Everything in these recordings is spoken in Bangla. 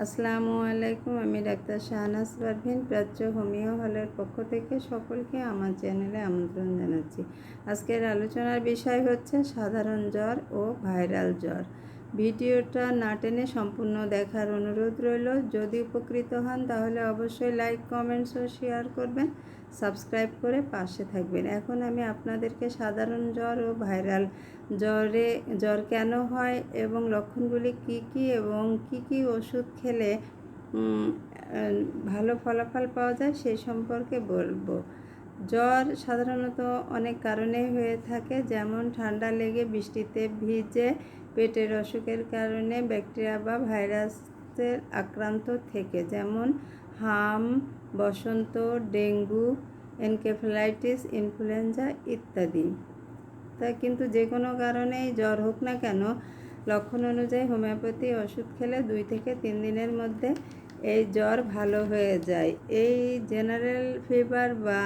আসসালামু আলাইকুম, আমি ডাক্তার শাহনাজ পারভিন, প্রাচ্য হোমিও হলের পক্ষ থেকে সকলকে আমার চ্যানেলে আমন্ত্রণ জানাচ্ছি। আজকের আলোচনার বিষয় হচ্ছে সাধারণ জ্বর ও ভাইরাল জ্বর। ভিডিওটা না টেনে সম্পূর্ণ দেখার অনুরোধ রইল। যদি উপকৃত হন, তাহলে অবশ্যই লাইক, কমেন্টস ও শেয়ার করবেন। সাবস্ক্রাইব করে পাশে থাকবেন। এখন আমি আপনাদেরকে সাধারণ জ্বর ও ভাইরাল জ্বরে, জ্বর কেন হয় এবং লক্ষণগুলি কি কি এবং কি কি ওষুধ খেলে ভালো ফলাফল পাওয়া যায় সেই সম্পর্কে বলব। জ্বর সাধারণত অনেক কারণে হয়ে থাকে, যেমন ঠান্ডা লেগে বৃষ্টিতে ভিজে পেটের অসুখের কারণে ব্যাকটেরিয়া বা ভাইরাসের আক্রান্ত থেকে, যেমন হাম, বসন্ত, ডেঙ্গু এনকেফেলাইটিস ইনফ্লুয়েঞ্জা ইত্যাদি। তা কিন্তু যে কোনো কারণেই জ্বর হোক না কেন, লক্ষণ অনুযায়ী হোমিওপ্যাথি ওষুধ খেলে দুই থেকে তিন দিনের মধ্যে এই জ্বর ভালো হয়ে যায়। এই জেনারেল ফিভার বা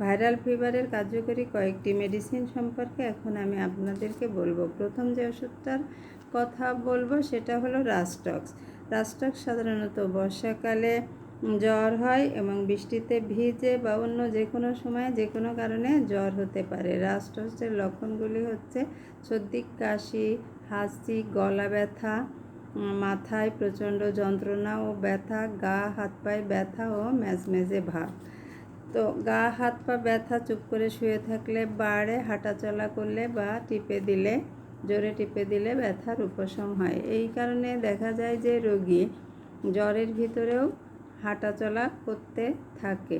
ভাইরাল ফিভারের কার্যকরী কয়েকটি মেডিসিন সম্পর্কে এখন আমি আপনাদেরকে বলব। প্রথম যে ওষুধটার কথা বলব, সেটা হলো রাস্টক্স রাস্টক্স সাধারণত বর্ষাকালে জ্বর হয় এবং বৃষ্টিতে ভিজে বা অন্য যে কোনো সময়ে যে কোনো কারণে জ্বর হতে পারে। রাস্টক্সের লক্ষণগুলি হচ্ছে সর্দি, কাশি হাসি গলা ব্যথা মাথায় প্রচণ্ড যন্ত্রণা ও ব্যথা, গা হাত পায়ে ব্যথা ও ম্যাজমেজে ভাব। তো গা, হাত পা ব্যথা, চুপ করে শুয়ে থাকলে বাড়ে, হাঁটাচলা করলে বা টিপে দিলে, জোরে টিপে দিলে ব্যথার উপশম হয়। এই কারণে দেখা যায় যে রোগী জ্বরের ভিতরেও হাঁটাচলা করতে থাকে।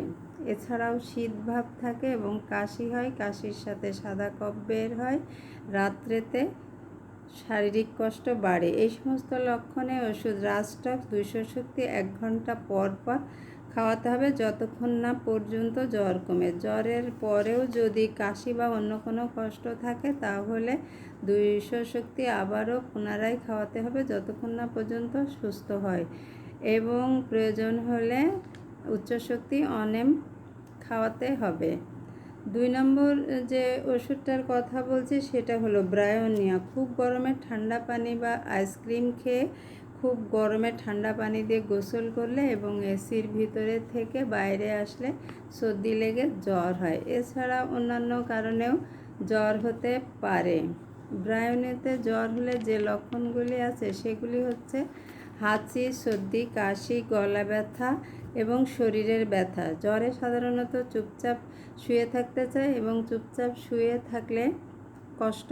এছাড়াও শীত ভাব থাকে এবং কাশি হয়, কাশির সাথে সাদা কফ বের হয়, রাত্রেতে শারীরিক কষ্ট বাড়ে। এই সমস্ত লক্ষণে ওষুধ রাস্টক্স দুইশো শক্তি এক ঘণ্টা পর পর খাওয়াতে হবে যতক্ষণ না পর্যন্ত জ্বর কমে। জ্বরের পরেও যদি কাশি বা অন্য কোনো কষ্ট থাকে, তাহলে দুইশো শক্তি আবারও পুনরায় খাওয়াতে হবে যতক্ষণ না পর্যন্ত সুস্থ হয়। এবং প্রয়োজন হলে উচ্চশক্তি অনেম খাওয়াতে হবে। দুই নম্বর যে ওষুধটার কথা বলছি, সেটা হলো ব্রায়োনিয়া। খুব গরমে ঠান্ডা পানি বা আইসক্রিম খেয়ে খুব গরমে ঠান্ডা পানি দিয়ে গোসল করলে এবং এসির ভিতরে থেকে বাইরে আসলে সর্দি লেগে জ্বর হয়। এছাড়া অন্যান্য কারণেও জ্বর হতে পারে। ব্রায়নেতে জ্বর হলে যে লক্ষণগুলি আছে, সেগুলি হচ্ছে হাঁচি, সর্দি, কাশি, গলা ব্যথা এবং শরীরের ব্যথা। জ্বরে সাধারণত চুপচাপ শুয়ে থাকতে চায় এবং চুপচাপ শুয়ে থাকলে কষ্ট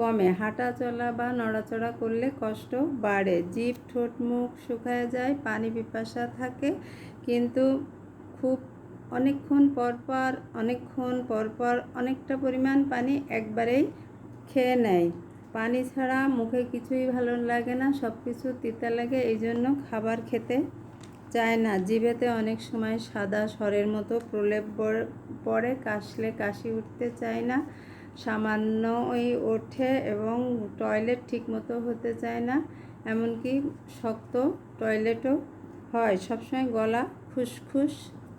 কমে। হাঁটা চলা বা নড়াচড়া করলে কষ্ট বাড়ে। জিভ ঠোঁট মুখ শুকায় যায়, পানি পিপাসা থাকে, কিন্তু খুব অনেকক্ষণ পরপর অনেকক্ষণ পরপর অনেকটা পরিমাণ পানি একবারেই খেয়ে নেয়। পানি ছাড়া মুখে কিছুই ভালো লাগে না সব কিছু তিতা লাগে এই জন্য খাবার খেতে চায় না। জিভেতে অনেক সময় সাদা স্বরের মতো প্রলেপ পড়ে, কাশলে কাশি উঠতে চায় না। সামান্য ওই ওঠে এবং টয়লেট ঠিকমতো হতে চায় না, এমনকি শক্ত টয়লেটও হয়, সবসময় গলা খুসখুস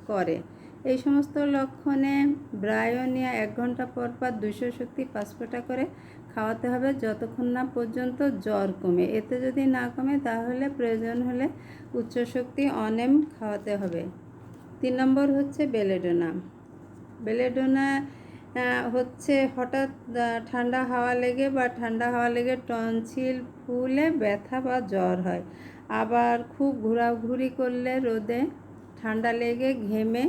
করে। এই সমস্ত লক্ষণে ব্রায়োনিয়া এক ঘণ্টা পর পর দুশো শক্তি পাঁচ ফোঁটা করে খাওয়াতে হবে, যতক্ষণ না পর্যন্ত জ্বর কমে। এতে যদি না কমে, তাহলে প্রয়োজন হলে উচ্চ শক্তি অনেম খাওয়াতে হবে। তিন নম্বর হচ্ছে বেলেডোনা। বেলেডোনা হচ্ছে হঠাৎ ঠান্ডা হাওয়া লেগে বা ঠান্ডা হাওয়া লেগে টনসিল ফুলে ব্যথা বা জ্বর হয়। আবার খুব ঘোরাঘুরি করলে রোদে ঠান্ডা লেগে ঘেমে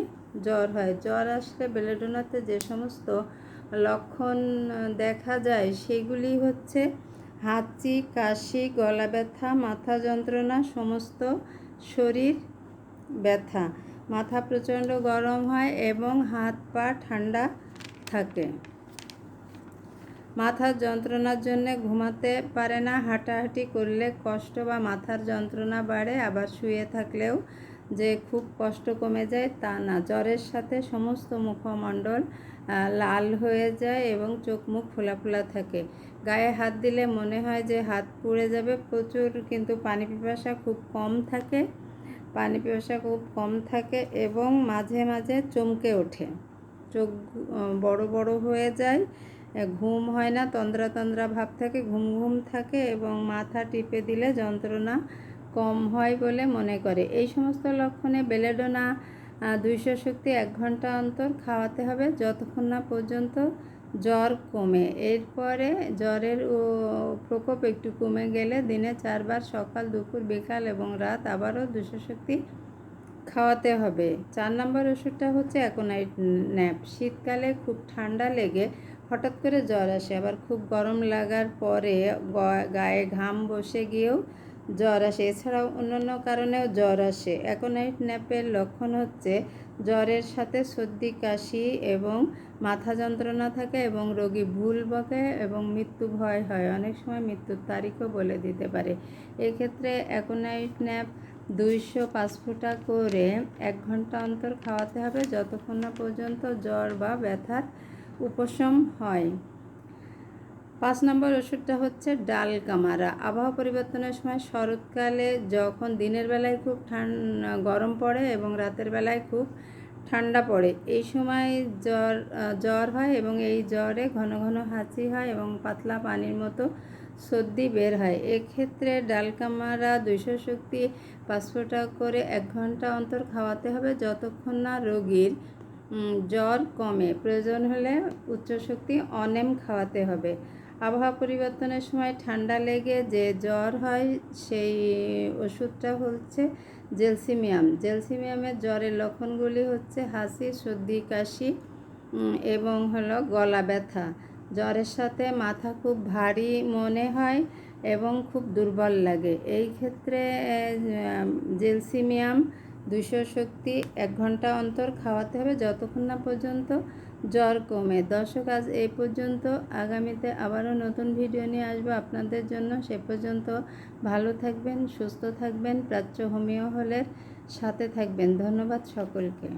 জ্বর হয়। জ্বর আসলে বেলেডোনাতে যে সমস্ত লক্ষণ দেখা যায়, সেগুলি হচ্ছে হাঁচি, কাশি, গলা ব্যথা, মাথা যন্ত্রণা, সমস্ত শরীর ব্যথা। মাথা প্রচণ্ড গরম হয় এবং হাত পা ঠান্ডা থাকে। মাথার যন্ত্রণার জন্য ঘুমাতে পারে না, হাঁটাহাঁটি করলে কষ্ট বা মাথার যন্ত্রণা বাড়ে, আবার শুয়ে থাকলেও যে খুব কষ্ট কমে যায় তা না। জ্বরের সাথে সমস্ত মুখমণ্ডল লাল হয়ে যায় এবং চোখ মুখ ফোলা ফোলা থাকে। গায়ে হাত দিলে মনে হয় যে হাত পুড়ে যাবে প্রচুর, কিন্তু পানি পিপাসা খুব কম থাকে, পানি পিপাসা খুব কম থাকে এবং মাঝে মাঝে চমকে ওঠে। চোখ বড় বড় হয়ে যায়। ঘুম হয় না, তন্দ্রা তন্দ্রা ভাব থাকে, ঘুম ঘুম থাকে এবং মাথা টিপে দিলে যন্ত্রণা কম হয় বলে মনে করে। এই সমস্ত লক্ষণে বেলেডোনা দুইশো শক্তি এক ঘণ্টা অন্তর খাওয়াতে হবে, যতক্ষণ না পর্যন্ত জ্বর কমে। এরপরে জ্বরের প্রকোপ একটু কমে গেলে দিনে চারবার সকাল, দুপুর, বিকাল এবং রাত আবারও দুশো শক্তি খাওয়াতে হবে। চার নম্বর ওষুধটা হচ্ছে অ্যাকোনাইট ন্যাপ। শীতকালে খুব ঠান্ডা লেগে হঠাৎ করে জ্বর আসে। আবার খুব গরম লাগার পরে গায়ে ঘাম বসে গিয়েও জ্বর আসে। এছাড়াও অন্যান্য কারণেও জ্বর আসে। অ্যাকোনাইট ন্যাপের লক্ষণ হচ্ছে জ্বরের সাথে সর্দি, কাশি এবং মাথা যন্ত্রণা থাকে এবং রোগী ভুল বকে এবং মৃত্যু ভয় হয়। অনেক সময় মৃত্যুর তারিখও বলে দিতে পারে। এক্ষেত্রে অ্যাকোনাইট ন্যাপ দুইশো পাঁচ ফুটা করে এক ঘণ্টা অন্তর খাওয়াতে হবে যতক্ষণ না পর্যন্ত জ্বর বা ব্যথার উপশম হয়। পাঁচ নম্বর ওষুধটা হচ্ছে ডাল কামারা আবহাওয়া পরিবর্তনের সময় শরৎকালে যখন দিনের বেলায় খুব ঠান্ডা, গরম পড়ে এবং রাতের বেলায় খুব ঠান্ডা পড়ে, এই সময় জ্বর জ্বর হয় এবং এই জ্বরে ঘন ঘন হাঁচি হয় এবং পাতলা পানির মতো সর্দি বের হয়। এক্ষেত্রে ডালকামারা দুইশো শক্তি পাঁচ ফোঁটা করে এক ঘণ্টা অন্তর খাওয়াতে হবে যতক্ষণ না রোগীর জ্বর কমে। প্রয়োজন হলে উচ্চ শক্তি অনেম খাওয়াতে হবে। আবহাওয়া পরিবর্তনের সময় ঠান্ডা লেগে যে জ্বর হয়, সেই ওষুধটা হচ্ছে জেলসিমিয়াম। জেলসিমিয়ামের জ্বরের লক্ষণগুলি হচ্ছে হাসি, সর্দি, কাশি এবং হলো গলা ব্যথা। জ্বরের সাথে মাথা খুব ভারী মনে হয় এবং খুব দুর্বল লাগে। এই ক্ষেত্রে জেলসিমিয়াম দুইশো শক্তি এক ঘণ্টা অন্তর খাওয়াতে হবে যতক্ষণ না পর্যন্ত জ্বর কমে। দর্শক, আজ এই পর্যন্ত। আগামীতে আবারও নতুন ভিডিও নিয়ে আসব আপনাদের জন্য। সে পর্যন্ত ভালো থাকবেন, সুস্থ থাকবেন, প্রাচ্য হোমিও হলের সাথে থাকবেন। ধন্যবাদ সকলকে।